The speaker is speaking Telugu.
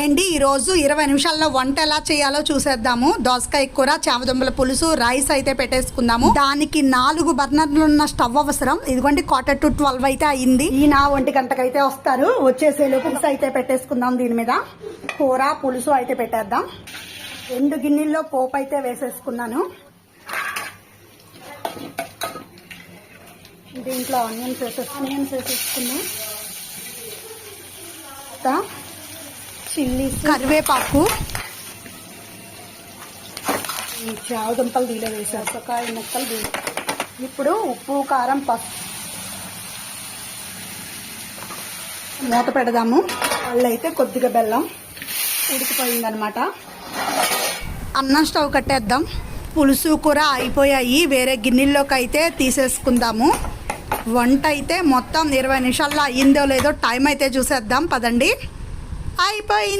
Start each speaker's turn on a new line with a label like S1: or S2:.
S1: హాయ్ అండి ఈరోజు ఇరవై నిమిషాల్లో వంట ఎలా చేయాలో చూసేద్దాము. దోసకాయ కూర చామదుంబల పులుసు రైస్ అయితే పెట్టేసుకుందాము. దానికి నాలుగు బర్నర్లు ఉన్న స్టవ్ అవసరం. ఇదిగోండి క్వార్టర్ టు ట్వెల్వ్ అయితే అయింది. ఈ నా ఒంటి గంటకైతే వస్తారు. వచ్చేసే పులుసు అయితే పెట్టేసుకుందాం దీని మీద. కూర పులుసు అయితే పెట్టేద్దాం. రెండు గిన్నెల్లో పోపు అయితే వేసేసుకున్నాను. దీంట్లో ఆనియన్స్ వేసేసి ఆనియన్స్ వేసేసుకున్నాం చిల్లీ కరివేపాకు. ఈ చావదుంపలు దీలో వేసారు సొకాయ ముక్కలు దీని ఇప్పుడు ఉప్పు కారం పసుపు. మూత పెడదాము. వాళ్ళు అయితే కొద్దిగా బెల్లం ఉడికిపోయిందనమాట. అన్నం స్టవ్ కట్టేద్దాం. పులుసు కూర అయిపోయాయి. వేరే గిన్నెల్లోకి అయితే తీసేసుకుందాము. వంట అయితే మొత్తం ఇరవై నిమిషాల్లో అయ్యిందో లేదో టైం అయితే చూసేద్దాం. పదండి. Ai, pai,